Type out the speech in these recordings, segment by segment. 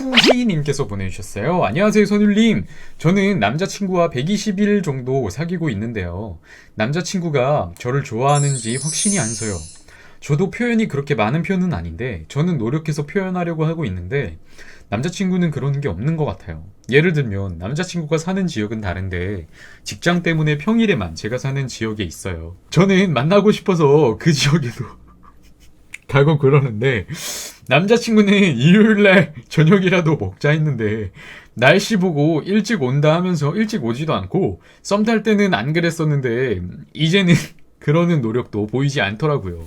후희님께서 보내주셨어요. 안녕하세요, 선율님. 저는 남자친구와 120일 정도 사귀고 있는데요. 남자친구가 저를 좋아하는지 확신이 안 서요. 저도 표현이 그렇게 많은 편은 아닌데, 저는 노력해서 표현하려고 하고 있는데, 남자친구는 그런 게 없는 것 같아요. 예를 들면, 남자친구가 사는 지역은 다른데, 직장 때문에 평일에만 제가 사는 지역에 있어요. 저는 만나고 싶어서 그 지역에도 가고 그러는데, 남자친구는 일요일날 저녁이라도 먹자 했는데 날씨 보고 일찍 온다 하면서 일찍 오지도 않고 썸 탈 때는 안 그랬었는데 이제는 그러는 노력도 보이지 않더라고요.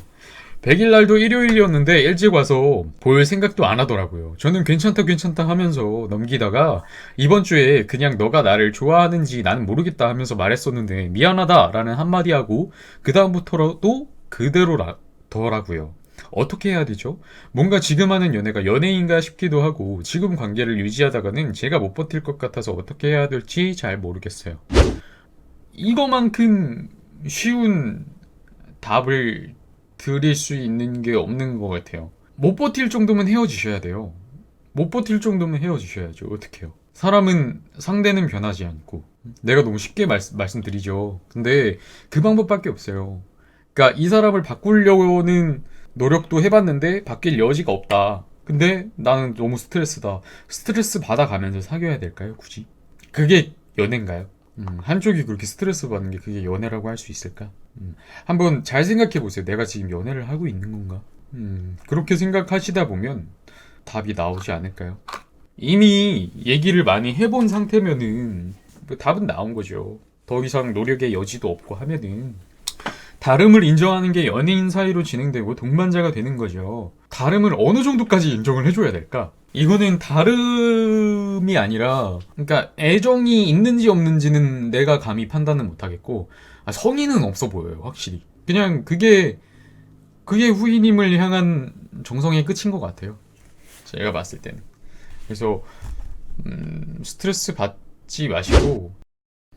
100일 날도 일요일이었는데 일찍 와서 볼 생각도 안 하더라고요. 저는 괜찮다 괜찮다 하면서 넘기다가 이번 주에 그냥 너가 나를 좋아하는지 나는 모르겠다 하면서 말했었는데 미안하다 라는 한마디 하고 그 다음부터도 그대로더라고요. 어떻게 해야 되죠? 뭔가 지금 하는 연애가 연애인가 싶기도 하고 지금 관계를 유지하다가는 제가 못 버틸 것 같아서 어떻게 해야 될지 잘 모르겠어요. 이거만큼 쉬운 답을 드릴 수 있는 게 없는 것 같아요. 못 버틸 정도면 헤어지셔야 돼요. 못 버틸 정도면 헤어지셔야죠. 어떡해요. 사람은 상대는 변하지 않고 내가 너무 쉽게 말, 말씀드리죠. 근데 그 방법밖에 없어요. 그러니까 이 사람을 바꾸려는 노력도 해봤는데 바뀔 여지가 없다. 근데 나는 너무 스트레스다. 스트레스 받아가면서 사귀어야 될까요? 굳이? 그게 연애인가요? 음, 한쪽이 그렇게 스트레스 받는 게 그게 연애라고 할 수 있을까? 음, 한번 잘 생각해 보세요. 내가 지금 연애를 하고 있는 건가? 음, 그렇게 생각하시다 보면 답이 나오지 않을까요? 이미 얘기를 많이 해본 상태면은 뭐 답은 나온 거죠. 더 이상 노력의 여지도 없고 하면은 다름을 인정하는 게 연예인 사이로 진행되고 동반자가 되는 거죠. 다름을 어느 정도까지 인정을 해줘야 될까? 이거는 다름이 아니라, 그러니까 애정이 있는지 없는지는 내가 감히 판단은 못하겠고, 아, 성의는 없어 보여요, 확실히. 그냥 그게, 그게 후이님을 향한 정성의 끝인 것 같아요. 제가 봤을 때는. 그래서, 음, 스트레스 받지 마시고,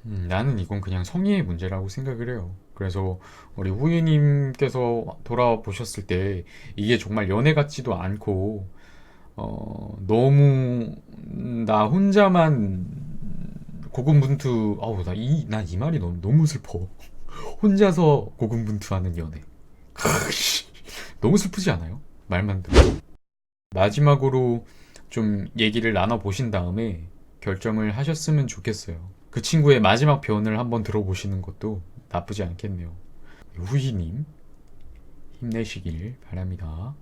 음, 나는 이건 그냥 성의의 문제라고 생각을 해요. 그래서 우리 후이님께서 돌아보셨을 때 이게 정말 연애 같지도 않고 어, 너무 나 혼자만 고군분투 아우 나이 말이 너무 너무 슬퍼. 혼자서 고군분투하는 연애. 너무 슬프지 않아요? 말만 듣고. 마지막으로 좀 얘기를 나눠 보신 다음에 결정을 하셨으면 좋겠어요. 그 친구의 마지막 변을 한번 들어보시는 것도 나쁘지 않겠네요. 후희님 힘내시길 바랍니다.